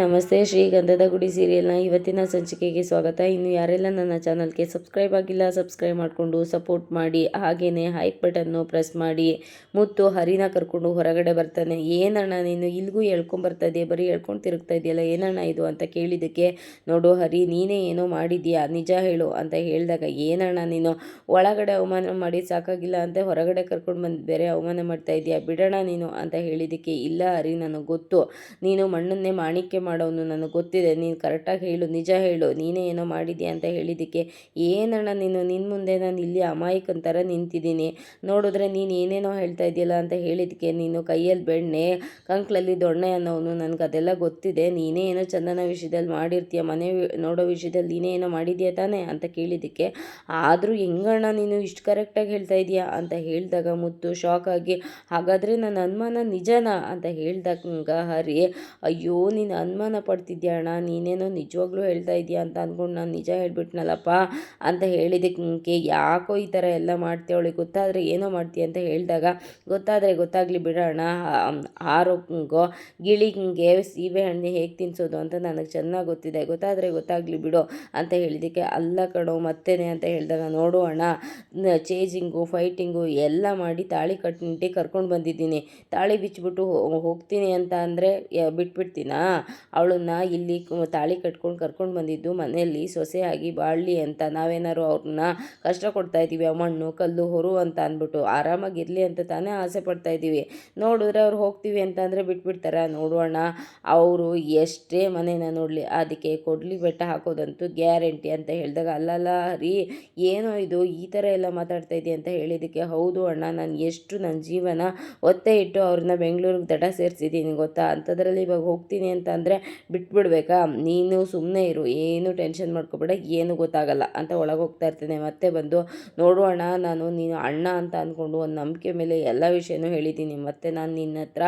ನಮಸ್ತೆ ಶ್ರೀ ಗಂಧದ ಗುಡಿ ಸೀರಿಯಲ್ನ ಇವತ್ತಿನ ಸಂಚಿಕೆಗೆ ಸ್ವಾಗತ. ಇನ್ನು ಯಾರೆಲ್ಲ ನನ್ನ ಚಾನಲ್ಗೆ ಸಬ್ಸ್ಕ್ರೈಬ್ ಆಗಿಲ್ಲ, ಸಬ್ಸ್ಕ್ರೈಬ್ ಮಾಡಿಕೊಂಡು ಸಪೋರ್ಟ್ ಮಾಡಿ ಹಾಗೆಯೇ ಹೈಕ್ ಬಟನ್ನು ಪ್ರೆಸ್ ಮಾಡಿ, ಮುತ್ತು ಹರಿನ ಕರ್ಕೊಂಡು ಹೊರಗಡೆ ಬರ್ತಾನೆ. ಏನಣ್ಣ ನೀನು ಇಲ್ಲಿಗೂ ಹೇಳ್ಕೊಂಬರ್ತಾ ಇದೆಯಾ ಬರೀ ಹೇಳ್ಕೊಂಡು ತಿರುಗ್ತಾ ಇದೆಯಲ್ಲ, ಏನಣ್ಣ ಇದು ಅಂತ ಕೇಳಿದ್ದಕ್ಕೆ, ನೋಡು ಹರಿ, ನೀನೇ ಏನೋ ಮಾಡಿದ್ಯಾ? ನಿಜ ಹೇಳು ಅಂತ ಹೇಳಿದಾಗ, ಏನಣ್ಣ ನೀನು? ಒಳಗಡೆ ಅವಮಾನ ಮಾಡಿ ಸಾಕಾಗಿಲ್ಲ ಅಂತ ಹೊರಗಡೆ ಕರ್ಕೊಂಡು ಬಂದು ಬೇರೆ ಅವಮಾನ ಮಾಡ್ತಾ ಇದೆಯಾ? ಬಿಡೋಣ ನೀನು ಅಂತ ಹೇಳಿದ್ದಕ್ಕೆ, ಇಲ್ಲ ಹರಿ, ನನಗೆ ಗೊತ್ತು. ನೀನು ಮಣ್ಣನ್ನೇ ಮಾಣಿಕ್ಯ ಮಾಡೋನು ನನಗೆ ಗೊತ್ತಿದೆ. ನೀನು ಕರೆಕ್ಟಾಗಿ ಹೇಳು, ನಿಜ ಹೇಳು. ನೀನೇ ಏನೋ ಮಾಡಿದ್ಯಾ ಅಂತ ಹೇಳಿದ್ದಕ್ಕೆ ಏನಣ್ಣ ನೀನು? ನಿನ್ನ ಮುಂದೆ ನಾನು ಇಲ್ಲಿ ಅಮಾಯಕನ ಥರ ನಿಂತಿದ್ದೀನಿ. ನೋಡಿದ್ರೆ ನೀನು ಏನೇನೋ ಹೇಳ್ತಾ ಇದೆಯಲ್ಲ ಅಂತ ಹೇಳಿದ್ದಕ್ಕೆ ನೀನು ಕೈಯಲ್ಲಿ ಬೆಣ್ಣೆ, ಕಂಕ್ಳಲ್ಲಿ ದೊಣ್ಣೆ ಅನ್ನೋನು ನನಗೆ ಅದೆಲ್ಲ ಗೊತ್ತಿದೆ. ನೀನೇ ಏನೋ ಚಂದನ ವಿಷಯದಲ್ಲಿ ಮಾಡಿರ್ತೀಯ? ಮನೆ ನೋಡೋ ವಿಷಯದಲ್ಲಿ ನೀನೇ ಏನೋ ಮಾಡಿದ್ಯಾ ತಾನೇ ಅಂತ ಕೇಳಿದ್ದಕ್ಕೆ, ಆದರೂ ಹೆಂಗಣ್ಣ ನೀನು ಇಷ್ಟು ಕರೆಕ್ಟಾಗಿ ಹೇಳ್ತಾ ಇದೀಯಾ ಅಂತ ಹೇಳಿದಾಗ ಮುತ್ತು ಶಾಕ್ ಆಗಿ, ಹಾಗಾದರೆ ನನ್ನ ಅನುಮಾನ ನಿಜನಾ ಅಂತ ಹೇಳಿದಾಗ ಹರಿ, ಅಯ್ಯೋ ನೀನು ಪಡ್ತಿದ್ಯಾ ಅಣ್ಣ? ನೀನೇನೋ ನಿಜವಾಗ್ಲೂ ಹೇಳ್ತಾ ಇದೆಯಾ ಅಂತ ಅಂದ್ಕೊಂಡು ನಾನು ನಿಜ ಹೇಳ್ಬಿಟ್ನಲ್ಲಪ್ಪ ಅಂತ ಹೇಳಿದಕ್ಕೆ ಯಾಕೋ ಈ ಥರ ಎಲ್ಲ ಮಾಡ್ತೀಯ ಅವಳಿಗೆ? ಗೊತ್ತಾದರೆ ಏನೋ ಮಾಡ್ತೀಯ ಅಂತ ಹೇಳಿದಾಗ, ಗೊತ್ತಾದರೆ ಗೊತ್ತಾಗಲಿ ಬಿಡೋಣ ಆರೋಗ್ಯಗೋ ಗಿಳಿಗೆ ಸೀಬೆ ಹಣ್ಣು ಹೇಗೆ ತಿನ್ನಿಸೋದು ಅಂತ ನನಗೆ ಚೆನ್ನಾಗಿ ಗೊತ್ತಿದೆ. ಗೊತ್ತಾದರೆ ಗೊತ್ತಾಗಲಿ ಬಿಡು ಅಂತ ಹೇಳಿದ್ದಕ್ಕೆ ಅಲ್ಲ ಕಣೋ, ಮತ್ತೇನೆ ಅಂತ ಹೇಳಿದಾಗ, ನೋಡು ಅಣ್ಣ ಚೇಜಿಂಗು ಫೈಟಿಂಗು ಎಲ್ಲ ಮಾಡಿ ತಾಳಿ ಕಟ್ಟಿ ಕರ್ಕೊಂಡು ಬಂದಿದ್ದೀನಿ. ತಾಳಿ ಬಿಚ್ಚಿಬಿಟ್ಟು ಹೋಗ್ತೀನಿ ಅಂತ ಅಂದರೆ ಬಿಟ್ಬಿಡ್ತೀನಾ? ಅವಳನ್ನ ಇಲ್ಲಿ ತಾಳಿ ಕಟ್ಕೊಂಡು ಕರ್ಕೊಂಡು ಬಂದಿದ್ದು ಮನೆಯಲ್ಲಿ ಸೊಸೆಯಾಗಿ ಬಾಳಲಿ ಅಂತ ನಾವೇನಾದ್ರು ಅವ್ರನ್ನ ಕಷ್ಟ ಕೊಡ್ತಾ ಇದ್ದೀವಿ, ಆ ಮಣ್ಣು ಕಲ್ಲು ಹೊರು ಅಂತ ಅಂದ್ಬಿಟ್ಟು ಆರಾಮಾಗಿರಲಿ ಅಂತ ತಾನೇ ಆಸೆ ಪಡ್ತಾ ಇದ್ದೀವಿ. ನೋಡಿದ್ರೆ ಅವ್ರು ಹೋಗ್ತೀವಿ ಅಂತಂದರೆ ಬಿಟ್ಬಿಡ್ತಾರೆ. ನೋಡೋಣ, ಅವರು ಎಷ್ಟೇ ಮನೇನ ನೋಡಲಿ, ಅದಕ್ಕೆ ಕೊಡ್ಲಿ ಬೆಟ್ಟ ಹಾಕೋದಂತೂ ಗ್ಯಾರಂಟಿ ಅಂತ ಹೇಳಿದಾಗ, ಅಲ್ಲಲ್ಲ ರೀ, ಏನೋ ಇದು ಈ ಥರ ಎಲ್ಲ ಮಾತಾಡ್ತಾ ಇದೆಯಾ ಅಂತ ಹೇಳಿದ್ದಕ್ಕೆ, ಹೌದು ಅಣ್ಣ, ನಾನು ಎಷ್ಟು ನನ್ನ ಜೀವನ ಒತ್ತೆ ಇಟ್ಟು ಅವ್ರನ್ನ ಬೆಂಗಳೂರಿಗೆ ದಡ ಸೇರಿಸಿದ್ದೀನಿ ಗೊತ್ತಾ? ಅಂಥದ್ರಲ್ಲಿ ಇವಾಗ ಹೋಗ್ತೀನಿ ಅಂತ ಅಂದರೆ ಬಿಟ್ಬಿಡ್ಬೇಕಾ? ನೀನು ಸುಮ್ಮನೆ ಇರು, ಏನು ಟೆನ್ಷನ್ ಮಾಡ್ಕೊಬೇಡ, ಏನು ಗೊತ್ತಾಗಲ್ಲ ಅಂತ ಒಳಗೆ ಹೋಗ್ತಾ ಇರ್ತೇನೆ. ಮತ್ತೆ ಬಂದು ನೋಡೋಣ ನಾನು ನೀನು ಅಣ್ಣ ಅಂತ ಅಂದ್ಕೊಂಡು ಒಂದು ನಂಬಿಕೆ ಮೇಲೆ ಎಲ್ಲ ವಿಷಯನೂ ಹೇಳಿದ್ದೀನಿ. ಮತ್ತೆ ನಾನು ನಿನ್ನ ಹತ್ರ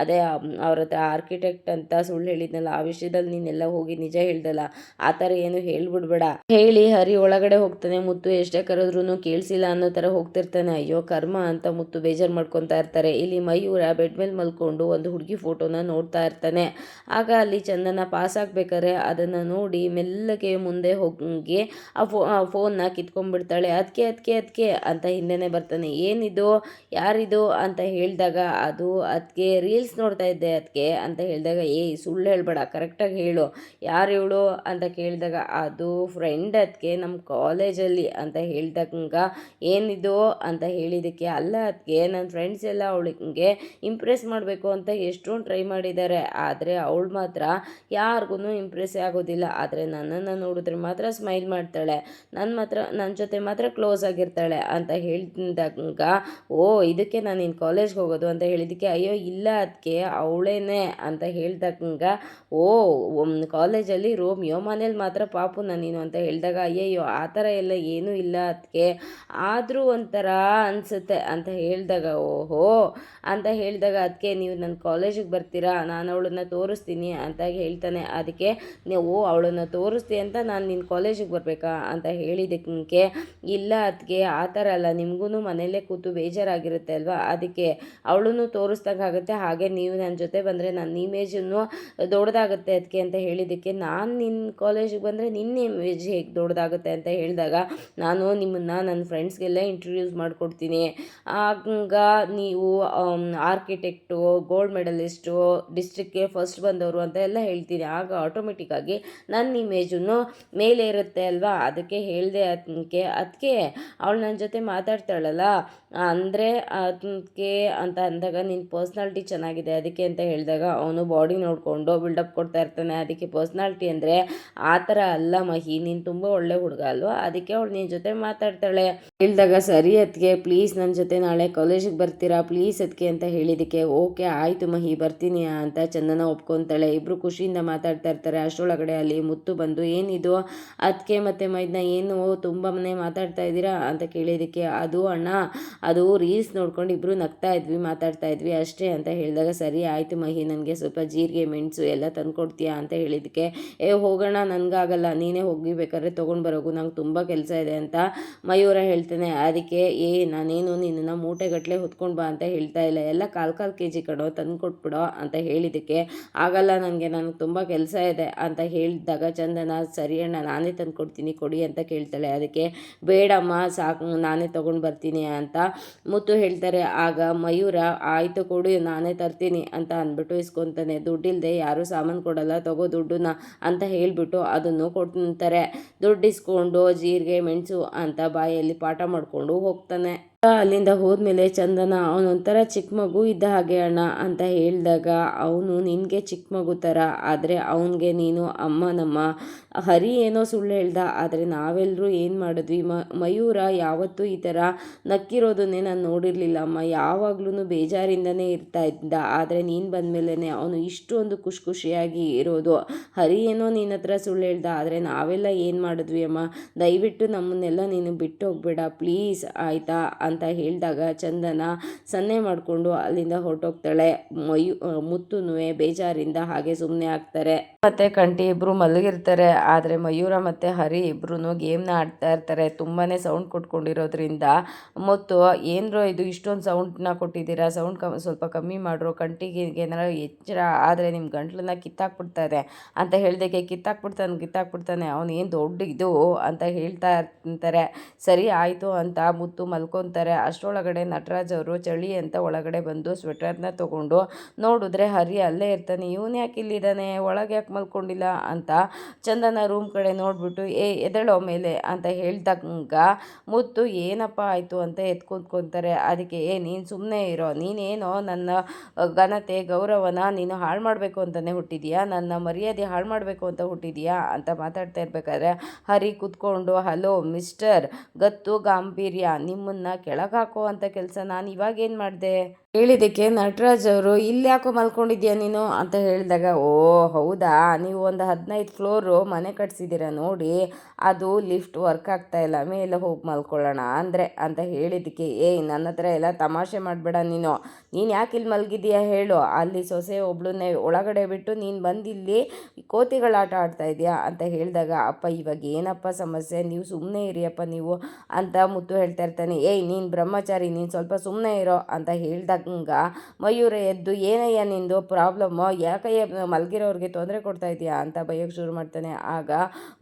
ಅದೇ ಅವ್ರ ಹತ್ರ ಆರ್ಕಿಟೆಕ್ಟ್ ಅಂತ ಸುಳ್ಳು ಹೇಳಿದ್ನಲ್ಲ, ಆ ವಿಷಯದಲ್ಲಿ ನೀನೆಲ್ಲ ಹೋಗಿ ನಿಜ ಹೇಳ್ದಲ್ಲ, ಆ ಥರ ಏನು ಹೇಳ್ಬಿಡ್ಬೇಡ. ಹೇಳಿ, ಹರಿ ಒಳಗಡೆ ಹೋಗ್ತಾನೆ, ಮುತ್ತು ಎಷ್ಟೇ ಕರೆದ್ರೂ ಕೇಳಿಸಿಲ್ಲ ಅನ್ನೋ ಥರ ಹೋಗ್ತಿರ್ತಾನೆ. ಅಯ್ಯೋ, ಕರ್ಮ ಅಂತ ಮುತ್ತು ಬೇಜಾರು ಮಾಡ್ಕೊತಾ ಇರ್ತಾರೆ. ಇಲ್ಲಿ ಮಯೂರ ಬೆಡ್ ಮೇಲೆ ಮಲ್ಕೊಂಡು ಒಂದು ಹುಡುಗಿ ಫೋಟೋನ ನೋಡ್ತಾ ಇರ್ತಾನೆ. ಆಗ ಅಲ್ಲಿ ಚಂದನ ಪಾಸ್ ಆಗಬೇಕಾದ್ರೆ ಅದನ್ನು ನೋಡಿ ಮೆಲ್ಲಗೆ ಮುಂದೆ ಹೋಗಿ ಆ ಫೋ, ಆ ಫೋನ್ನ ಕಿತ್ಕೊಂಡ್ಬಿಡ್ತಾಳೆ. ಅದಕ್ಕೆ ಅದಕ್ಕೆ ಅದಕ್ಕೆ ಅಂತ ಹಿಂದೆನೇ ಬರ್ತಾನೆ. ಏನಿದು? ಯಾರಿದು? ಅಂತ ಹೇಳಿದಾಗ ಅದು ಅದಕ್ಕೆ ರೀಲ್ಸ್ ನೋಡ್ತಾ ಇದ್ದೆ ಅದಕ್ಕೆ ಅಂತ ಹೇಳಿದಾಗ, ಏಯ್, ಸುಳ್ಳು ಹೇಳ್ಬೇಡ ಕರೆಕ್ಟಾಗಿ ಹೇಳು. ಯಾರು ಇವಳು ಅಂತ ಕೇಳಿದಾಗ, ಅದು ಫ್ರೆಂಡ್ ಅದಕ್ಕೆ ನಮ್ಮ ಕಾಲೇಜಲ್ಲಿ ಅಂತ ಹೇಳಿದಾಗ, ಏನಿದು? ಅಂತ ಹೇಳಿದ್ದಕ್ಕೆ ಅಲ್ಲ ಅದಕ್ಕೆ ನನ್ನ ಫ್ರೆಂಡ್ಸ್ ಎಲ್ಲ ಅವಳಿಗೆ ಇಂಪ್ರೆಸ್ ಮಾಡಬೇಕು ಅಂತ ಎಷ್ಟೊಂದು ಟ್ರೈ ಮಾಡಿದ್ದಾರೆ ಆದರೆ ಅವಳು ಮಾತ್ರ ಯಾರಿಗೂ ಇಂಪ್ರೆಸ್ ಆಗೋದಿಲ್ಲ. ಆದರೆ ನನ್ನನ್ನು ನೋಡಿದ್ರೆ ಮಾತ್ರ ಸ್ಮೈಲ್ ಮಾಡ್ತಾಳೆ. ನನ್ನ ಮಾತ್ರ ನನ್ನ ಜೊತೆ ಮಾತ್ರ ಕ್ಲೋಸ್ ಆಗಿರ್ತಾಳೆ ಅಂತ ಹೇಳಿದಾಗ ಓ, ಇದಕ್ಕೆ ನಾನು ಇನ್ನು ಕಾಲೇಜ್ಗೆ ಹೋಗೋದು ಅಂತ ಹೇಳಿದ್ದಕ್ಕೆ ಅಯ್ಯೋ, ಇಲ್ಲ ಅದಕ್ಕೆ ಅವಳೇನೆ ಅಂತ ಹೇಳಿದಾಗ ಓ ಕಾಲೇಜಲ್ಲಿ ರೋಮಿಯೋ ಮನೇಲಿ ಮಾತ್ರ ಪಾಪು ನೀನು ಅಂತ ಹೇಳಿದಾಗ, ಅಯ್ಯಯ್ಯೋ, ಆ ಥರ ಎಲ್ಲ ಏನೂ ಇಲ್ಲ ಅದಕ್ಕೆ ಆದರೂ ಒಂಥರ ಅನಿಸುತ್ತೆ ಅಂತ ಹೇಳಿದಾಗ, ಓಹೋ, ಅಂತ ಹೇಳಿದಾಗ ಅದಕ್ಕೆ ನೀವು ನನ್ನ ಕಾಲೇಜಿಗೆ ಬರ್ತೀರಾ? ನಾನು ಅವಳನ್ನ ತೋರಿಸ್ತೀನಿ ಅಂತ ಹೇಳ್ತಾನೆ. ಅದಕ್ಕೆ ನೀವು ಅವಳನ್ನು ತೋರಿಸ್ತಿ ಅಂತ ನಾನು ನಿನ್ನ ಕಾಲೇಜಿಗೆ ಬರಬೇಕಾ ಅಂತ ಹೇಳಿದಕ್ಕೆ ಇಲ್ಲ ಅದಕ್ಕೆ ಆ ಥರ ಅಲ್ಲ. ನಿಮಗೂ ಮನೇಲೇ ಕೂತು ಬೇಜಾರಾಗಿರುತ್ತೆ ಅಲ್ವಾ? ಅದಕ್ಕೆ ಅವಳನ್ನು ತೋರಿಸ್ದಂಗಾಗುತ್ತೆ ಹಾಗೆ ನೀವು ನನ್ನ ಜೊತೆ ಬಂದರೆ ನನ್ನ ಇಮೇಜನ್ನು ದೊಡ್ಡದಾಗುತ್ತೆ ಅದಕ್ಕೆ ಅಂತ ಹೇಳಿದ್ದಕ್ಕೆ ನಾನು ನಿನ್ನ ಕಾಲೇಜಿಗೆ ಬಂದರೆ ನಿನ್ನ ಇಮೇಜ್ ಹೇಗೆ ದೊಡ್ಡದಾಗುತ್ತೆ ಅಂತ ಹೇಳಿದಾಗ ನಾನು ನಿಮ್ಮನ್ನು ನನ್ನ ಫ್ರೆಂಡ್ಸ್ಗೆಲ್ಲ ಇಂಟ್ರೊಡ್ಯೂಸ್ ಮಾಡಿಕೊಡ್ತೀನಿ. ಆಗ ನೀವು ಆರ್ಕಿಟೆಕ್ಟು, ಗೋಲ್ಡ್ ಮೆಡಲಿಸ್ಟು ಡಿಸ್ಟ್ರಿಕ್ಗೆ ಫಸ್ಟ್ ಬಂದವರು ಅಂತ ಎಲ್ಲ ಹೇಳ್ತೀನಿ ಆಗ ಆಟೋಮೆಟಿಕ್ಕಾಗಿ ನನ್ನ ಇಮೇಜನ್ನು ಮೇಲೆ ಇರುತ್ತೆ ಅಲ್ವಾ? ಅದಕ್ಕೆ ಹೇಳಿದೆ ಅದಕ್ಕೆ ಅದಕ್ಕೆ ಅವಳು ನನ್ನ ಜೊತೆ ಮಾತಾಡ್ತಾಳಲ್ಲ? ಅಂದರೆ ಅದಕ್ಕೆ ಅಂತ ಅಂದಾಗ ನಿನ್ನ ಪರ್ಸ್ನಾಲ್ಟಿ ಚೆನ್ನಾಗಿದೆ, ಅದಕ್ಕೆ ಅಂತ ಹೇಳಿದಾಗ ಅವನು ಬಾಡಿ ನೋಡಿಕೊಂಡು ಬಿಲ್ಡಪ್ ಕೊಡ್ತಾ ಇರ್ತಾನೆ. ಅದಕ್ಕೆ ಪರ್ಸ್ನಾಲ್ಟಿ ಅಂದರೆ ಆ ಥರ ಅಲ್ಲ ಮಹಿ, ನೀನು ತುಂಬ ಒಳ್ಳೆ ಹುಡುಗ ಅಲ್ವಾ? ಅದಕ್ಕೆ ಅವಳು ನಿನ್ನ ಜೊತೆ ಮಾತಾಡ್ತಾಳೆ. ಹೇಳಿದಾಗ ಸರಿ ಅದಕ್ಕೆ ಪ್ಲೀಸ್ ನನ್ನ ಜೊತೆ ನಾಳೆ ಕಾಲೇಜಿಗೆ ಬರ್ತೀರಾ? ಪ್ಲೀಸ್ ಅದಕ್ಕೆ ಅಂತ ಹೇಳಿದಕ್ಕೆ ಓಕೆ, ಆಯಿತು ಮಹಿ, ಬರ್ತೀನಿ ಅಂತ ಚಂದನ ಒಪ್ಕೊತಾಳೆ. ಇಬ್ಬರು ಖುಷಿಯಿಂದ ಮಾತಾಡ್ತಾ ಇರ್ತಾರೆ. ಅಷ್ಟರೊಳಗಡೆ ಅಲ್ಲಿ ಮುತ್ತು ಬಂದು, ಏನಿದು? ಅದಕ್ಕೆ ಮತ್ತು ಮೈದ್ನ ಏನು ತುಂಬ ಮನೆ ಮಾತಾಡ್ತಾ ಇದ್ದೀರಾ? ಅಂತ ಕೇಳಿದ್ದಕ್ಕೆ, ಅದು ಅಣ್ಣ, ಅದು ರೀಲ್ಸ್ ನೋಡ್ಕೊಂಡು ಇಬ್ಬರು ನಗ್ತಾ ಇದ್ವಿ, ಮಾತಾಡ್ತಾ ಇದ್ವಿ ಅಷ್ಟೇ ಅಂತ ಹೇಳಿದಾಗ, ಸರಿ ಆಯಿತು ಮಹಿ, ನನಗೆ ಸ್ವಲ್ಪ ಜೀರಿಗೆ, ಮೆಣಸು ಎಲ್ಲ ತಂದ್ಕೊಡ್ತೀಯಾ? ಅಂತ ಹೇಳಿದ್ದಕ್ಕೆ, ಏ, ಹೋಗೋಣ, ನನಗಾಗಲ್ಲ, ನೀನೇ ಹೋಗಿ ಬೇಕಾದ್ರೆ ತೊಗೊಂಡು ಬರೋಗು, ನಂಗೆ ತುಂಬ ಕೆಲಸ ಇದೆ ಅಂತ ಮಯೂರ ಹೇಳ್ತಾನೆ. ಅದಕ್ಕೆ, ಏ, ನಾನೇನು ನಿನ್ನನ್ನು ಮೂಟೆಗಟ್ಟಲೆ ಹೊತ್ಕೊಂಡು ಬಾ ಅಂತ ಹೇಳ್ತಾ ಇಲ್ಲ. ಎಲ್ಲ ಕಾಲು ಕಾಲು ಕೆ ಜಿ ಕಣೋ ತಂದು ಕೊಟ್ಬಿಡೋ ಅಂತ ಹೇಳಿದ್ದಕ್ಕೆ, ಆಗಲ್ಲ ನನಗೆ ನನಗೆ ತುಂಬ ಕೆಲಸ ಇದೆ ಅಂತ ಹೇಳಿದಾಗ, ಚಂದನ, ಸರಿ ಅಣ್ಣ, ನಾನೇ ತಂದು ಕೊಡ್ತೀನಿ, ಕೊಡಿ ಅಂತ ಕೇಳ್ತಾಳೆ. ಅದಕ್ಕೆ, ಬೇಡಮ್ಮ, ಸಾಕು, ನಾನೇ ತೊಗೊಂಡು ಬರ್ತೀನಿ ಅಂತ ಮುತ್ತು ಹೇಳ್ತಾರೆ. ಆಗ ಮಯೂರ, ಆಯಿತು ಕೊಡಿ, ನಾನೇ ತರ್ತೀನಿ ಅಂತ ಅಂದ್ಬಿಟ್ಟು ಇಸ್ಕೊತಾನೆ. ದುಡ್ಡಿಲ್ಲದೆ ಯಾರೂ ಸಾಮಾನು ಕೊಡಲ್ಲ, ತಗೋ ದುಡ್ಡನ್ನ ಅಂತ ಹೇಳಿಬಿಟ್ಟು ಅದನ್ನು ಕೊಡ್ತಾರೆ. ದುಡ್ಡು ಇಸ್ಕೊಂಡು ಜೀರಿಗೆ, ಮೆಣಸು ಅಂತ ಬಾಯಲ್ಲಿ ಪಾಠ ಮಾಡಿಕೊಂಡು ಹೋಗ್ತಾನೆ. ಅಲ್ಲಿಂದ ಹೋದ್ಮೇಲೆ ಚಂದನ ಅವನೊಂಥರ ಚಿಕ್ಕ ಮಗು ಇದ್ದ ಹಾಗೆ ಅಣ್ಣ ಅಂತ ಹೇಳಿದಾಗ ಅವನು ನಿನಗೆ ಚಿಕ್ಕ ಮಗು ಥರ ಆದರೆ ಅವನಿಗೆ ನೀನು ಅಮ್ಮ ನಮ್ಮ. ಹರಿ ಏನೋ ಸುಳ್ಳು ಹೇಳ್ದ, ಆದರೆ ನಾವೆಲ್ಲರೂ ಏನು ಮಾಡಿದ್ವಿ? ಮಯೂರ ಯಾವತ್ತೂ ಈ ಥರ ನಕ್ಕಿರೋದನ್ನೇ ನಾನು ನೋಡಿರಲಿಲ್ಲ. ಅಮ್ಮ ಯಾವಾಗ್ಲೂ ಬೇಜಾರಿಂದನೇ ಇರ್ತಾ ಇದ್ದ, ಆದರೆ ನೀನು ಬಂದಮೇಲೆ ಅವನು ಇಷ್ಟೊಂದು ಖುಷಿ ಖುಷಿಯಾಗಿ ಇರೋದು. ಹರಿ ಏನೋ ನಿನ್ನ ಹತ್ರ ಸುಳ್ಳು ಹೇಳ್ದ, ಆದರೆ ನಾವೆಲ್ಲ ಏನು ಮಾಡಿದ್ವಿ ಅಮ್ಮ? ದಯವಿಟ್ಟು ನಮ್ಮನ್ನೆಲ್ಲ ನೀನು ಬಿಟ್ಟು ಹೋಗ್ಬೇಡ ಪ್ಲೀಸ್. ಆಯಿತಾ? ಅಂತ ಹೇಳಿದಾಗ ಚಂದನ ಸನ್ನೆ ಮಾಡಿಕೊಂಡು ಅಲ್ಲಿಂದ ಹೊರಟೋಗ್ತಾಳೆ. ಮೈಯು ಮುತ್ತುನು ಬೇಜಾರಿಂದ ಹಾಗೆ ಸುಮ್ಮನೆ ಆಗ್ತಾರೆ. ಮತ್ತೆ ಕಂಟಿ ಇಬ್ರು ಮಲಗಿರ್ತಾರೆ. ಆದರೆ ಮಯೂರ ಮತ್ತು ಹರಿ ಇಬ್ಬರೂ ಗೇಮ್ನ ಆಡ್ತಾ ಇರ್ತಾರೆ. ತುಂಬಾ ಸೌಂಡ್ ಕೊಟ್ಕೊಂಡಿರೋದ್ರಿಂದ ಮತ್ತು, ಏನರೋ ಇದು ಇಷ್ಟೊಂದು ಸೌಂಡ್ನ ಕೊಟ್ಟಿದ್ದೀರಾ? ಸೌಂಡ್ ಕಮ್, ಸ್ವಲ್ಪ ಕಮ್ಮಿ ಮಾಡ್ರು. ಕಂಟಿಗೆ ಏನಾರ ಎಚ್ಚರ ಆದರೆ ನಿಮ್ಮ ಗಂಟ್ಲನ್ನ ಕಿತ್ತಾಕ್ಬಿಡ್ತಾರೆ ಅಂತ ಹೇಳ್ದಕ್ಕೆ ಕಿತ್ತಾಕ್ಬಿಡ್ತಾನೆ ಕಿತ್ತಾಕ್ಬಿಡ್ತಾನೆ. ಅವನು ಏನು ದೊಡ್ಡ ಇದು ಅಂತ ಹೇಳ್ತಾ ಇರ್ತಾರೆ. ಸರಿ, ಆಯಿತು ಅಂತ ಮುತ್ತು ಮಲ್ಕೊತಾರೆ ಅಷ್ಟರೊಳಗಡೆ ನಟರಾಜ್ ಅವರು ಚಳಿ ಅಂತ ಒಳಗಡೆ ಬಂದು ಸ್ವೆಟರ್ನ ತೊಗೊಂಡು ನೋಡಿದ್ರೆ ಹರಿ ಅಲ್ಲೇ ಇರ್ತಾನೆ. ಇವನು ಯಾಕೆ ಇಲ್ಲಿದ್ದಾನೆ ಒಳಗೆ ಯಾಕೆ ಮಲ್ಕೊಂಡಿಲ್ಲ? ಅಂತ ಚಂದನ ರೂಮ್ ಕಡೆ ನೋಡಿಬಿಟ್ಟು, ಏ ಎದಳೋ ಮೇಲೆ ಅಂತ ಹೇಳ್ದಾಗ ಮುತ್ತು, ಏನಪ್ಪ ಆಯಿತು? ಅಂತ ಎತ್ಕೊಂಡ್ಕೊತಾರೆ. ಅದಕ್ಕೆ, ಏ, ನೀನು ಸುಮ್ಮನೆ ಇರೋ, ನೀನೇನೋ ನನ್ನ ಘನತೆ, ಗೌರವನ ನೀನು ಹಾಳು ಮಾಡಬೇಕು ಅಂತಲೇ ಹುಟ್ಟಿದೀಯಾ? ನನ್ನ ಮರ್ಯಾದೆ ಹಾಳು ಮಾಡಬೇಕು ಅಂತ ಹುಟ್ಟಿದೀಯಾ? ಅಂತ ಮಾತಾಡ್ತಾ ಇರ್ಬೇಕಾದ್ರೆ, ಹರಿ ಕೂತ್ಕೊಂಡು, ಹಲೋ, ಮಿಸ್ಟರ್ ಗತ್ತು ಗಾಂಭೀರ್ಯ, ನಿಮ್ಮನ್ನು ಕೆಳಗೆ ಹಾಕೋ ಅಂತ ಕೆಲಸ ನಾನು ಇವಾಗೇನು ಮಾಡಿದೆ? ಹೇಳಿದ್ದಕ್ಕೆ ನಟರಾಜ್ ಅವರು, ಇಲ್ಲಿ ಯಾಕೋ ಮಲ್ಕೊಂಡಿದ್ಯಾ ನೀನು? ಅಂತ ಹೇಳಿದಾಗ, ಓ, ಹೌದಾ? ನೀವು ಒಂದು ಹದಿನೈದು ಫ್ಲೋರು ಮನೆ ಕಟ್ಸಿದ್ದೀರ ನೋಡಿ, ಅದು ಲಿಫ್ಟ್ ವರ್ಕ್ ಆಗ್ತಾ ಇಲ್ಲ, ಮೇಲೆ ಹೋಗಿ ಮಲ್ಕೊಳ್ಳೋಣ ಅಂದರೆ, ಅಂತ ಹೇಳಿದ್ದಕ್ಕೆ ಏಯ್ ನನ್ನ ಹತ್ರ ಎಲ್ಲ ತಮಾಷೆ ಮಾಡಬೇಡ ನೀನು. ನೀನು ಯಾಕೆ ಇಲ್ಲಿ ಮಲಗಿದೀಯಾ ಹೇಳು. ಅಲ್ಲಿ ಸೊಸೆ ಒಬ್ಳನ್ನೇ ಒಳಗಡೆ ಬಿಟ್ಟು ನೀನು ಬಂದಿಲ್ಲಿ ಇಲ್ಲಿ ಕೋತಿಗಳ ಆಟ ಆಡ್ತಾ ಇದೆಯಾ? ಅಂತ ಹೇಳಿದಾಗ, ಅಪ್ಪ, ಇವಾಗ ಏನಪ್ಪ ಸಮಸ್ಯೆ? ನೀವು ಸುಮ್ಮನೆ ಇರಿಯಪ್ಪ ನೀವು, ಅಂತ ಮುತ್ತು ಹೇಳ್ತಾ ಇರ್ತಾನೆ. ಏಯ್, ನೀನು ಬ್ರಹ್ಮಚಾರಿ, ನೀನು ಸ್ವಲ್ಪ ಸುಮ್ಮನೆ ಇರೋ, ಅಂತ ಹೇಳಿದಾಗ ಮಯೂರ ಎದ್ದು, ಏನಯ್ಯ ನಿಂದು ಪ್ರಾಬ್ಲಮ್ಮು? ಯಾಕಯ್ಯ ಮಲಗಿರೋರಿಗೆ ತೊಂದರೆ ಕೊಡ್ತಾ ಇದೆಯಾ ಅಂತ ಬೈಯೋಕ್ಕೆ ಶುರು ಮಾಡ್ತಾನೆ. ಆಗ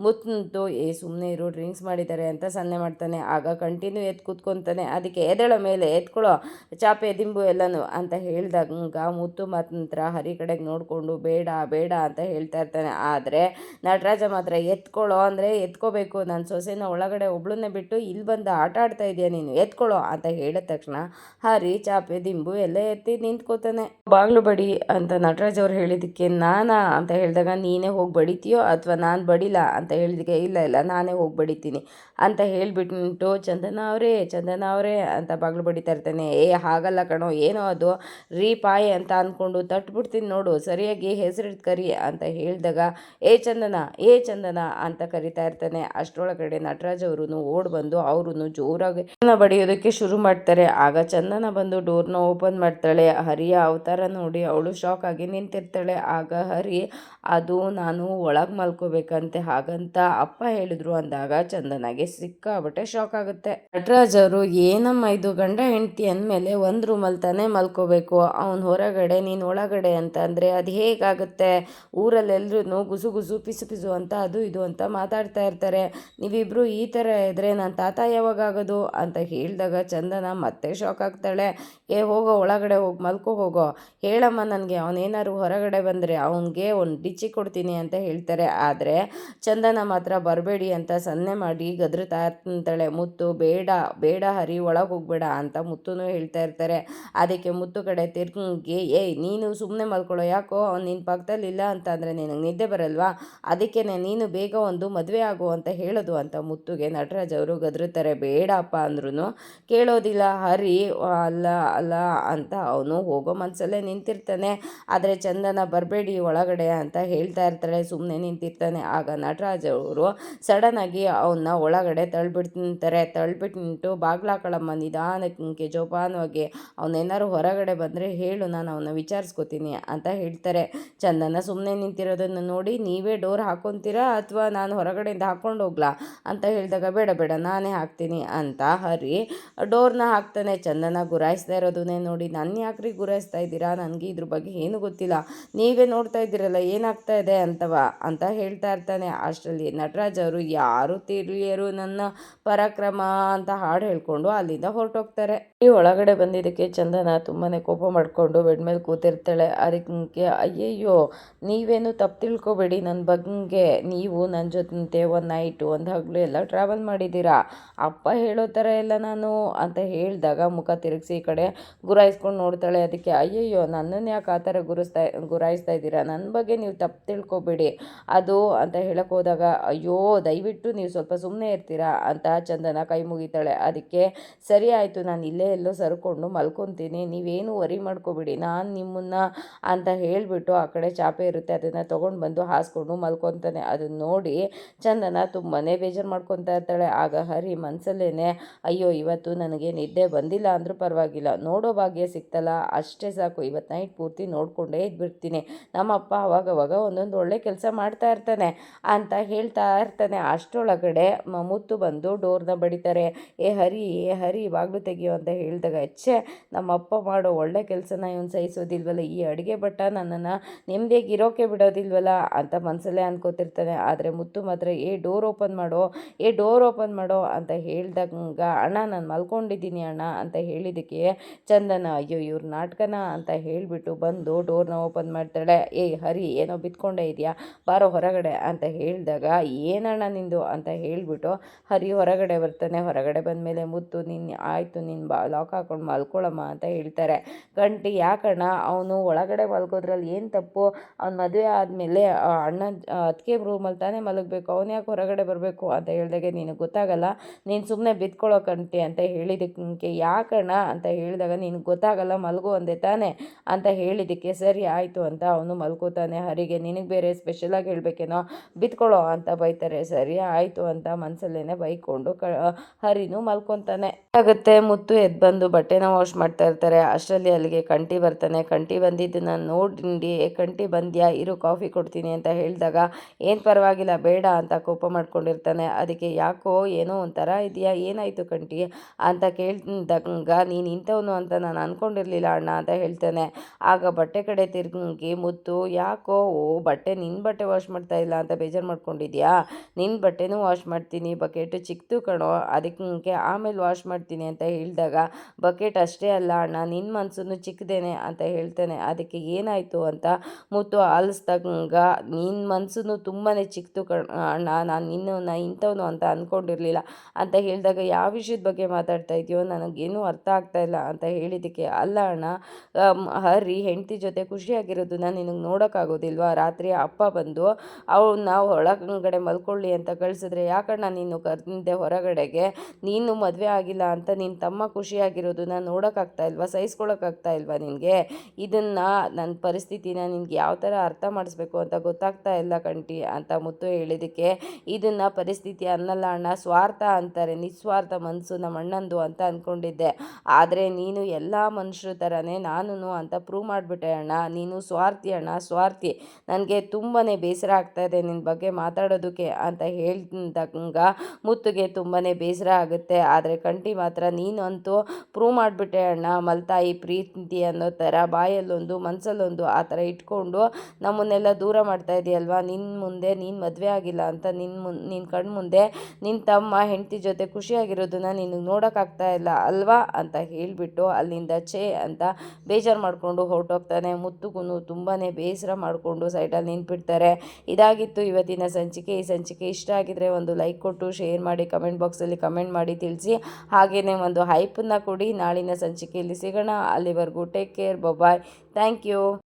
ಮುತ್ತು ಏ ಸುಮ್ಮನೆ ಇರು, ಡ್ರಿಂಕ್ಸ್ ಮಾಡಿದ್ದಾರೆ ಅಂತ ಸನ್ನೆ ಮಾಡ್ತಾನೆ. ಆಗ ಕಂಟಿನ್ಯೂ ಎದ್ದು ಕೂತ್ಕೊತಾನೆ. ಅದಕ್ಕೆ ಎದೆಳ ಮೇಲೆ ಎತ್ಕೊಳ್ಳೋ ಚಾಪೆ, ದಿಂಬು ಎಲ್ಲನೂ? ಅಂತ ಹೇಳಿದಾಗ ಮುತ್ತು ಮಾತ್ರ ಹರಿ ಕಡೆಗೆ ನೋಡಿಕೊಂಡು, ಬೇಡ ಬೇಡ ಅಂತ ಹೇಳ್ತಾ ಇರ್ತಾನೆ. ಆದರೆ ನಟರಾಜ ಮಾತ್ರ ಎತ್ಕೊಳ್ಳೋ ಅಂದರೆ ಎತ್ಕೋಬೇಕು ನನ್ನ ಸೊಸೆನ ಒಳಗಡೆ ಒಬ್ಳನ್ನೇ ಬಿಟ್ಟು ಇಲ್ಲಿ ಬಂದು ಆಟ ಆಡ್ತಾ ಇದೆಯಾ ನೀನು? ಎತ್ಕೊಳ್ಳೋ ಅಂತ ಹೇಳಿದ ತಕ್ಷಣ ಹರಿ ಚಾಪೆ, ದಿಂಬು ಎಲ್ಲ ಎತ್ತಿ ನಿಂತ್ಕೋತಾನೆ. ಬಾಗ್ಲು ಬಡಿ ಅಂತ ನಟರಾಜ್ ಅವ್ರು ಹೇಳಿದಕ್ಕೆ ನಾನಾ ಅಂತ ಹೇಳಿದಾಗ, ನೀನೇ ಹೋಗಿ ಬಡಿತೀಯೋ ಅಥವಾ ನಾನು ಬಡಿಲ್ಲ ಅಂತ ಹೇಳಿದಕ್ಕೆ ಇಲ್ಲ ಇಲ್ಲ, ನಾನೇ ಹೋಗಿ ಬಡಿತೀನಿ ಅಂತ ಹೇಳಿಬಿಟ್ಟು ಚಂದನ ಅವರೇ ಚಂದನ ಅವರೇ ಅಂತ ಬಾಗ್ಲು ಬಡಿತಾ ಇರ್ತಾನೆ ಏ, ಹಾಗಲ್ಲ ಕಣೋ, ಏನೋ ಅದು, ರೀ ಪಾಯ್ ಅಂತ ಅಂದ್ಕೊಂಡು ತಟ್ಬಿಡ್ತೀನಿ ನೋಡು, ಸರಿಯಾಗಿ ಹೆಸರಿಟ್ಟು ಕರಿ ಅಂತ ಹೇಳಿದಾಗ, ಏ, ಚಂದನ ಏ, ಚಂದನ ಅಂತ ಕರಿತಾ ಇರ್ತಾನೆ. ಅಷ್ಟರೊಳಗಡೆ ನಟರಾಜ್ ಅವರು ಓಡ್ ಬಂದು ಅವರು ಜೋರಾಗಿ ಬಡಿಯೋದಕ್ಕೆ ಶುರು ಮಾಡ್ತಾರೆ. ಆಗ ಚಂದನ ಬಂದು ಡೋರ್ನ ಓಪನ್ ಮಾಡ್ತಾಳೆ. ಹರಿ ಅವತಾರ ನೋಡಿ ಅವಳು ಶಾಕ್ ಆಗಿ ನಿಂತಿರ್ತಾಳೆ. ಆಗ ಹರಿ, ಅದು ನಾನು ಒಳಗೆ ಮಲ್ಕೋಬೇಕಂತೆ. ಹಾಗಂತ ಅಪ್ಪ ಹೇಳಿದ್ರು. ಅಂದಾಗ ಚಂದನಾಗೆ ಸಿಕ್ಕಾಬಟ್ಟೆ ಶಾಕ್ ಆಗುತ್ತೆ. ನಟರಾಜ್ ಅವರು, ಏನಮ್ಮ ಇದು? ಗಂಡ ಹೆಂಡತಿ ಅಂದಮೇಲೆ ಒಂದು ರೂಮಲ್ಲಿ ತಾನೇ ಮಲ್ಕೋಬೇಕು. ಅವನು ಹೊರಗಡೆ, ನೀನು ಒಳಗಡೆ ಅಂತ ಅಂದರೆ ಅದು ಹೇಗಾಗುತ್ತೆ? ಊರಲ್ಲೆಲ್ಲರೂ ಗುಸು ಗುಸು, ಪಿಸು ಪಿಸು ಅಂತ ಅದು ಇದು ಅಂತ ಮಾತಾಡ್ತಾ ಇರ್ತಾರೆ. ನೀವಿಬ್ಬರು ಈ ಥರ ಇದ್ರೆ ನನ್ನ ತಾತ ಯಾವಾಗ ಆಗೋದು? ಅಂತ ಹೇಳಿದಾಗ ಚಂದನ ಮತ್ತೆ ಶಾಕ್ ಆಗ್ತಾಳೆ. ಏ, ಹೋಗೋ ಒಳಗಡೆ ಹೋಗಿ, ಮಲ್ಕೋ ಹೋಗೋ, ಹೇಳಮ್ಮ ನನಗೆ, ಅವನೇನಾದ್ರು ಹೊರಗಡೆ ಬಂದರೆ ಅವನಿಗೆ ಒಂದು ಡಿಚ್ಚಿ ಕೊಡ್ತೀನಿ ಅಂತ ಹೇಳ್ತಾರೆ. ಆದರೆ ಚಂದನ ಮಾತ್ರ ಬರಬೇಡಿ ಅಂತ ಸನ್ನೆ ಮಾಡಿ ಗದ್ರತಾ ಅಂತಾಳೆ. ಮುತ್ತು, ಬೇಡ ಬೇಡ ಹರಿ ಒಳಗೆ ಹೋಗ್ಬೇಡ ಅಂತ ಮುತ್ತೂ ಹೇಳ್ತಾ ಇರ್ತಾರೆ. ಅದಕ್ಕೆ ಮುತ್ತು ಕಡೆ ತಿರ್ಗಿ, ಏಯ್, ನೀನು ಸುಮ್ಮನೆ ಮಲ್ಕೊಳ್ಳೋ ಯಾಕೋ ಅವ್ನು ನಿನ್ನ ಪಕ್ಕದಲ್ಲಿಲ್ಲ ಅಂತ ಅಂದರೆ ನಿನಗೆ ನಿದ್ದೆ ಬರಲ್ವಾ? ಅದಕ್ಕೆ ನೀನು ಬೇಗ ಒಂದು ಮದುವೆ ಆಗು ಅಂತ ಹೇಳೋದು ಅಂತ ಮುತ್ತುಗೆ ನಟರಾಜ್ ಅವರು ಗದ್ರುತ್ತಾರೆ. ಬೇಡಪ್ಪ ಅಂದ್ರೂ ಕೇಳೋದಿಲ್ಲ. ಹರಿ, ಅಲ್ಲ ಅಲ್ಲ ಅಂತ ಅವನು ಹೋಗೋ ಮನಸ್ಸಲ್ಲೇ ನಿಂತಿರ್ತಾನೆ. ಆದರೆ ಚಂದನ ಬರಬೇಡಿ ಒಳಗಡೆ ಅಂತ ಹೇಳ್ತಾ ಇರ್ತಾಳೆ. ಸುಮ್ಮನೆ ನಿಂತಿರ್ತಾನೆ. ಆಗ ನಟರಾಜ್ ಅವರು ಸಡನ್ನಾಗಿ ಅವನ್ನ ಒಳಗಡೆ ತಳ್ಬಿಡ್ತಾರೆ ತಳ್ಬಿಟ್ಟು ನಿಂಟು ಬಾಗ್ಲಾಕಳಮ್ಮ ನಿಧಾನಕ್ಕೆ ಜೋಪಾನವಾಗಿ ಅವನೇನಾದ್ರು ಹೊರಗಡೆ ಬಂದರೆ ಹೇಳು, ನಾನು ಅವನ್ನ ವಿಚಾರಿಸ್ಕೋತೀನಿ ಅಂತ ಹೇಳ್ತಾರೆ. ಚಂದನ ಸುಮ್ಮನೆ ನಿಂತಿರೋದನ್ನು ನೋಡಿ, ನೀವೇ ಡೋರ್ ಹಾಕೊತೀರಾ ಅಥವಾ ನಾನು ಹೊರಗಡೆಯಿಂದ ಹಾಕ್ಕೊಂಡು ಹೋಗ್ಲಾ ಅಂತ ಹೇಳಿದಾಗ, ಬೇಡ ಬೇಡ, ನಾನೇ ಹಾಕ್ತೀನಿ ಅಂತ ಹರಿ ಡೋರ್ನ ಹಾಕ್ತಾನೆ. ಚಂದನ ಗುರಾಯಿಸ್ತಾ ಇರೋದನ್ನೇ ನೋಡಿ ನನ್ನ ಯಾಕ್ರಿ ಗುರಾಯಿಸ್ತಾ ಇದ್ದೀರಾ? ನನಗೆ ಇದ್ರ ಬಗ್ಗೆ ಏನು ಗೊತ್ತಿಲ್ಲ. ನೀವೇ ನೋಡ್ತಾ ಇದ್ದೀರಲ್ಲ, ಏನಾಗ್ತಾ ಇದೆ ಅಂತವ? ಅಂತ ಹೇಳ್ತಾ ಇರ್ತಾನೆ. ಅಷ್ಟರಲ್ಲಿ ನಟರಾಜ್ ಅವರು, ಯಾರು ತಿಳಿಯರು ನನ್ನ ಪರಾಕ್ರಮ? ಅಂತ ಹಾಡು ಹೇಳ್ಕೊಂಡು ಅಲ್ಲಿಂದ ಹೊರಟೋಗ್ತಾರೆ. ಈ ಒಳಗಡೆ ಬಂದಿದ್ದಕ್ಕೆ ಚಂದನ ತುಂಬಾ ಕೋಪ ಮಾಡಿಕೊಂಡು ಬೆಡ್ ಮೇಲೆ ಕೂತಿರ್ತಾಳೆ. ಅದಕ್ಕೆ, ಅಯ್ಯಯ್ಯೋ, ನೀವೇನು ತಪ್ಪು ತಿಳ್ಕೊಬೇಡಿ ನನ್ನ ಬಗ್ಗೆ. ನೀವು ನನ್ನ ಜೊತೆ ಒಂದು ನೈಟು, ಒಂದು ಹಗಲು ಎಲ್ಲ ಟ್ರಾವೆಲ್ ಮಾಡಿದ್ದೀರಾ? ಅಪ್ಪ ಹೇಳೋ ಥರ ಎಲ್ಲ ನಾನು. ಅಂತ ಹೇಳಿದಾಗ ಮುಖ ತಿರುಗಿಸಿ ಈ ಕಡೆ ಗುರಾಯಿಸ್ಕೊಂಡು ನೋಡ್ತಾಳೆ ಅದಕ್ಕೆ, ಅಯ್ಯಯ್ಯೋ, ನನ್ನನ್ನು ಯಾಕೆ ಆ ಥರ ಗುರುಸ್ತಾ, ಗುರಾಯಿಸ್ತಾ ಇದ್ದೀರಾ? ನನ್ನ ಬಗ್ಗೆ ನೀವು ತಪ್ಪು ತಿಳ್ಕೊಬೇಡಿ. ಅದು ಅಂತ ಹೇಳಕ್ಕೆ ಅಯ್ಯೋ, ದಯವಿಟ್ಟು ನೀವು ಸ್ವಲ್ಪ ಸುಮ್ಮನೆ ಇರ್ತೀರಾ? ಅಂತ ಚಂದನ ಕೈ ಮುಗಿತಾಳೆ. ಅದಕ್ಕೆ, ಸರಿ ಆಯಿತು, ನಾನು ಇಲ್ಲೇ ಎಲ್ಲೋ ಸರ್ಕೊಂಡು ಮಲ್ಕೊತೀನಿ. ನೀವೇನು ವರಿ ಮಾಡ್ಕೋಬೇಡಿ. ನಾನು ನಿಮ್ಮನ್ನು ಅಂತ ಹೇಳಿಬಿಟ್ಟು ಆ ಕಡೆ ಚಾಪೆ ಇರುತ್ತೆ. ಅದನ್ನು ತೊಗೊಂಡು ಬಂದು ಹಾಸ್ಕೊಂಡು ಮಲ್ಕೊತಾನೆ. ಅದನ್ನು ನೋಡಿ ಚಂದನ ತುಂಬಾ ಬೇಜಾರು ಮಾಡ್ಕೊತಾ ಇರ್ತಾಳೆ. ಆಗ ಹರಿ ಮನಸ್ಸಲ್ಲೇ ಅಯ್ಯೋ, ಇವತ್ತು ನನಗೆ ನಿದ್ದೆ ಬಂದಿಲ್ಲ ಅಂದರೂ ಪರವಾಗಿಲ್ಲ. ನೋಡೋ ಭಾಗ್ಯ ಸಿಕ್ತಲ್ಲ ಅಷ್ಟೇ ಸಾಕು. ಇವತ್ತು ನೈಟ್ ಪೂರ್ತಿ ನೋಡಿಕೊಂಡೇ ಇದ್ಬಿಡ್ತೀನಿ. ನಮ್ಮಪ್ಪ ಅವಾಗವಾಗ ಒಂದೊಂದು ಒಳ್ಳೆ ಕೆಲಸ ಮಾಡ್ತಾ ಇರ್ತಾನೆ ಅಂತ ಹೇಳ್ತಾ ಇರ್ತಾನೆ. ಅಷ್ಟರೊಳಗಡೆ ಮುತ್ತು ಬಂದು ಡೋರ್ನ ಬಡಿತಾರೆ. ಏ ಹರಿ ಏ ಹರಿ ಬಾಗಿಲು ತೆಗಿಯೋ ಅಂತ ಹೇಳಿದಾಗ ಹೆಚ್ಚೆ ನಮ್ಮಪ್ಪ ಮಾಡೋ ಒಳ್ಳೆ ಕೆಲಸನ ಇವನು ಸಹಿಸೋದಿಲ್ವಲ್ಲ? ಈ ಅಡುಗೆ ಭಟ್ಟ ನನ್ನನ್ನು ನೆಮ್ಮದಿಯಾಗಿ ಇರೋಕೆ ಬಿಡೋದಿಲ್ವಲ್ಲ? ಅಂತ ಮನಸ್ಸಲ್ಲೇ ಅನ್ಕೋತಿರ್ತಾನೆ. ಆದರೆ ಮುತ್ತು ಮಾತ್ರ, ಏ ಡೋರ್ ಓಪನ್ ಮಾಡೋ, ಏ ಡೋರ್ ಓಪನ್ ಮಾಡೋ ಅಂತ ಹೇಳಿದಾಗ ಅಣ್ಣ, ನಾನು ಮಲ್ಕೊಂಡಿದ್ದೀನಿ ಅಣ್ಣ ಅಂತ ಹೇಳಿದ್ದಕ್ಕೆ ಚಂದನ ಅಯ್ಯೋ, ಇವ್ರ ನಾಟಕನ ಅಂತ ಹೇಳಿಬಿಟ್ಟು ಬಂದು ಡೋರ್ನ ಓಪನ್ ಮಾಡ್ತಾಳೆ. ಏಯ್ ಹರಿ, ಏನೋ ಬಿತ್ಕೊಂಡೇ ಇದೆಯಾ? ಬಾರೋ ಹೊರಗಡೆ ಅಂತ ಹೇಳಿದಾಗ, ಏನಣ್ಣ ನಿಂದು? ಅಂತ ಹೇಳಿಬಿಟ್ಟು, ಹರಿ, ಹೊರಗಡೆ ಬರ್ತಾನೆ. ಹೊರಗಡೆ ಬಂದ ಮೇಲೆ ಮುತ್ತು ನಿನ್ನ ಆಯಿತು ನಿನ್ನ ಬಾ ಲಾಕ್ ಹಾಕೊಂಡು ಮಲ್ಕೊಳ್ಳಮ್ಮ ಅಂತ ಹೇಳ್ತಾರೆ. ಗಂಟಿ, ಯಾಕಣ್ಣ? ಅವನು ಒಳಗಡೆ ಮಲ್ಕೋದ್ರಲ್ಲಿ ಏನು ತಪ್ಪು? ಅವ್ನ ಮದುವೆ ಆದಮೇಲೆ ಅಣ್ಣ ಅದಕ್ಕೆ ರೂಮಲ್ಲಿ ತಾನೇ ಮಲಗಬೇಕು. ಅವನು ಯಾಕೆ ಹೊರಗಡೆ ಬರಬೇಕು? ಅಂತ ಹೇಳಿದಾಗೆ, ನಿನಗೆ ಗೊತ್ತಾಗಲ್ಲ. ನೀನು ಸುಮ್ಮನೆ ಬಿತ್ಕೊಳ್ಳೋ ಕಂಟಿ ಅಂತ ಹೇಳಿದಕ್ಕೆ, ಯಾಕಣ್ಣ? ಅಂತ ಹೇಳಿದಾಗ ನಿನಗೆ ಗೊತ್ತಾಗಲ್ಲ, ಮಲಗು ಅಂದೆ ತಾನೆ. ಅಂತ ಹೇಳಿದ್ದಕ್ಕೆ ಸರಿ ಆಯಿತು ಅಂತ ಅವನು ಮಲ್ಕೋತಾನೆ. ಹರಿಗೆ, ನಿನಗೆ ಬೇರೆ ಸ್ಪೆಷಲಾಗಿ ಹೇಳಬೇಕೇನೋ? ಬಿತ್ಕೊಳ್ಳೋ ಅಂತ ಬೈತಾರೆ. ಸರಿ ಆಯಿತು ಅಂತ ಮನಸ್ಸಲ್ಲೇ ಬೈಕೊಂಡು ಕ, ಹರಿನೂ ಮಲ್ಕೊತಾನೆ. ಆಗುತ್ತೆ, ಮುತ್ತು ಎದ್ದು ಬಂದು ಬಟ್ಟೆನ ವಾಶ್ ಮಾಡ್ತಾ ಇರ್ತಾರೆ. ಅಷ್ಟರಲ್ಲಿ ಅಲ್ಲಿಗೆ ಕಂಟಿ ಬರ್ತಾನೆ. ಕಂಟಿ ಬಂದಿದ್ದನ್ನು ನೋಡಿ ಕಂಟಿ ಬಂದ್ಯಾ? ಇರು ಕಾಫಿ ಕೊಡ್ತೀನಿ ಅಂತ ಹೇಳಿದಾಗ, ಏನು ಪರವಾಗಿಲ್ಲ, ಬೇಡ ಅಂತ ಕೋಪ ಮಾಡ್ಕೊಂಡಿರ್ತಾನೆ. ಅದಕ್ಕೆ, ಯಾಕೋ, ಏನೋ ಒಂಥರ ಇದೆಯಾ? ಏನಾಯಿತು ಕಂಟಿ ಅಂತ ಕೇಳಿದಾಗ, ನೀನು ಇಂಥವನು ಅಂತ ನಾನು ಅಂದ್ಕೊಂಡಿರಲಿಲ್ಲ ಅಣ್ಣ ಅಂತ ಹೇಳ್ತಾನೆ. ಆಗ ಬಟ್ಟೆ ಕಡೆ ತಿರುಗಿ ಮುತ್ತು, ಯಾಕೋ, ಓ, ಬಟ್ಟೆ ನಿನ್ನ ಬಟ್ಟೆ ವಾಶ್ ಮಾಡ್ತಾ ಇಲ್ಲ ಅಂತ ಬೇಜಾರು ಮಾಡ್ಕೊಂಡಿದ್ಯಾ? ನಿನ್ನ ಬಟ್ಟೆನೂ ವಾಶ್ ಮಾಡ್ತೀನಿ ಬಕೆಟ್ ಚಿಕ್ಕದು ಕಣೋ, ಅದಕ್ಕೆ ಆಮೇಲೆ ವಾಶ್ ಮಾಡ್ತೀನಿ ಅಂತ ಹೇಳಿದಾಗ ಬಕೆಟ್ ಅಷ್ಟೇ ಅಲ್ಲ ಅಣ್ಣ ನಿನ್ನ ಮನಸ್ಸನ್ನು ಚಿಕ್ಕದೇನೆ ಅಂತ ಹೇಳ್ತಾನೆ. ಅದಕ್ಕೆ ಏನಾಯಿತು ಅಂತ ಮುತ್ತು ಆಲಿಸ್ದಾಗ ನಿನ್ನ ಮನಸ್ಸನ್ನು ತುಂಬಾ ಚಿಕ್ಕದು ಕಣ, ಅಣ್ಣ, ನಾನು ನಿನ್ನ ಇಂಥವನು ಅಂತ ಅಂದ್ಕೊಂಡಿರಲಿಲ್ಲ ಅಂತ ಹೇಳಿದಾಗ, ಯಾವ ವಿಷಯದ ಬಗ್ಗೆ ಮಾತಾಡ್ತಾ ಇದೆಯೋ, ನನಗೇನು ಅರ್ಥ ಆಗ್ತಾ ಇಲ್ಲ ಅಂತ ಹೇಳಿದ್ದಕ್ಕೆ ಅಲ್ಲ ಅಣ್ಣ. ಹರಿ ಹೆಂಡತಿ ಜೊತೆ ಖುಷಿಯಾಗಿರೋದನ್ನ ನಿನಗೆ ನೋಡೋಕ್ಕಾಗೋದಿಲ್ವಾ? ರಾತ್ರಿ ಅಪ್ಪ ಬಂದು ಅವನ್ನ ಒಳಗಡೆ ಮಲ್ಕೊಳ್ಳಿ ಅಂತ ಕಳಿಸಿದ್ರೆ ಯಾಕಣ್ಣ ನೀನು ಕರೆದೆ ಹೊರಗಡೆಗೆ? ನೀನು ಮದುವೆ ಆಗಿಲ್ಲ ಅಂತ ನಿನ್ನ ತಮ್ಮ ಖುಷಿಯಾಗಿರೋದನ್ನ ನೋಡೋಕ್ಕಾಗ್ತಾ ಇಲ್ವಾ? ಸಹಿಸ್ಕೊಳಕ್ಕಾಗ್ತಾ ಇಲ್ವಾ ನಿನಗೆ? ಇದನ್ನು ನನ್ನ ಪರಿಸ್ಥಿತಿನ ನಿನಗೆ ಯಾವ ಥರ ಅರ್ಥ ಮಾಡಿಸ್ಬೇಕು ಅಂತ ಗೊತ್ತಾಗ್ತಾ ಇಲ್ಲ ಕಂಟಿ, ಅಂತ ಮುತ್ತು ಹೇಳಿದ್ದಕ್ಕೆ, ಇದನ್ನು ಪರಿಸ್ಥಿತಿ ಅನ್ನಲ್ಲ ಅಣ್ಣ. ಸ್ವಾರ್ಥ ಅಂತಾರೆ. ನಿಸ್ವಾರ್ಥ ಮನಸ್ಸು ನಮ್ಮ ಅಣ್ಣಂದು ಅಂತ ಅಂದ್ಕೊಂಡಿದ್ದೆ ಆದರೆ ನೀನು ಎಲ್ಲ ಮನುಷ್ಯರ ಥರನೇ ನಾನು ಅಂತ ಪ್ರೂವ್ ಮಾಡಿಬಿಟ್ಟೆ, ಅಣ್ಣ, ನೀನು ಸ್ವಾರ್ಥಿ, ಅಣ್ಣ, ಸ್ವಾರ್ಥಿ. ನನಗೆ ತುಂಬಾ ಬೇಸರ ಆಗ್ತಾ ಇದೆ ನಿನ್ನ ಬಗ್ಗೆ ಮಾತಾಡೋದಕ್ಕೆ ಅಂತ ಹೇಳಿದಾಗ ಮುತ್ತುಗೆ ತುಂಬಾ ಬೇಸರ ಆಗುತ್ತೆ. ಆದರೆ ಕಂಟಿ ಮಾತ್ರ ನೀನಂತೂ ಪ್ರೂವ್ ಮಾಡಿಬಿಟ್ಟೆ, ಅಣ್ಣ, ಮಲ್ತಾಯಿ ಪ್ರೀತಿ ಅನ್ನೋ ಥರ ಬಾಯಲ್ಲೊಂದು ಮನಸ್ಸಲ್ಲೊಂದು ಆ ಥರ ಇಟ್ಕೊಂಡು ನಮ್ಮನ್ನೆಲ್ಲ ದೂರ ಮಾಡ್ತಾ ಇದೆಯಲ್ವಾ? ನಿನ್ನ ಮುಂದೆ ನೀನು ಮದುವೆ ಆಗಿಲ್ಲ ಅಂತ ನಿನ್ನ ಮುನ್ ನಿನ್ನ ಕಣ್ಣು ಮುಂದೆ ನಿನ್ನ ತಮ್ಮ ಹೆಂಡತಿ ಜೊತೆ ಖುಷಿಯಾಗಿರೋದನ್ನ ನಿನಗೆ ನೋಡೋಕ್ಕಾಗ್ತಾ ಇಲ್ಲ ಅಲ್ವಾ? ಅಂತ ಹೇಳಿಬಿಟ್ಟು ಅಲ್ಲಿಂದ ಛೇ ಅಂತ ಬೇಜಾರು ಮಾಡಿಕೊಂಡು ಹೊರಟೋಗ್ತಾನೆ. ಮುತ್ತುಗೂ ತುಂಬಾ ಬೇಸರ ಮಾಡಿಕೊಂಡು ಸೈಡಲ್ಲಿ ನಿಂತ್ಬಿಡ್ತಾರೆ. ಇದಾಗಿತ್ತು ಇವತ್ತಿನ ಸಂಚಿಕೆ. ಈ ಸಂಚಿಕೆ ಇಷ್ಟ ಆಗಿದ್ರೆ ಒಂದು ಲೈಕ್ ಕೊಟ್ಟು, ಶೇರ್ ಮಾಡಿ, ಕಮೆಂಟ್ ಬಾಕ್ಸಲ್ಲಿ ಕಮೆಂಟ್ ಮಾಡಿ ತಿಳಿಸಿ. ಹಾಗೆಯೇ ಒಂದು ಹೈಪನ್ನು ಕೊಡಿ. ನಾಳಿನ ಸಂಚಿಕೆಯಲ್ಲಿ ಸಿಗೋಣ. ಅಲ್ಲಿವರೆಗೂ take care. Bye thank you.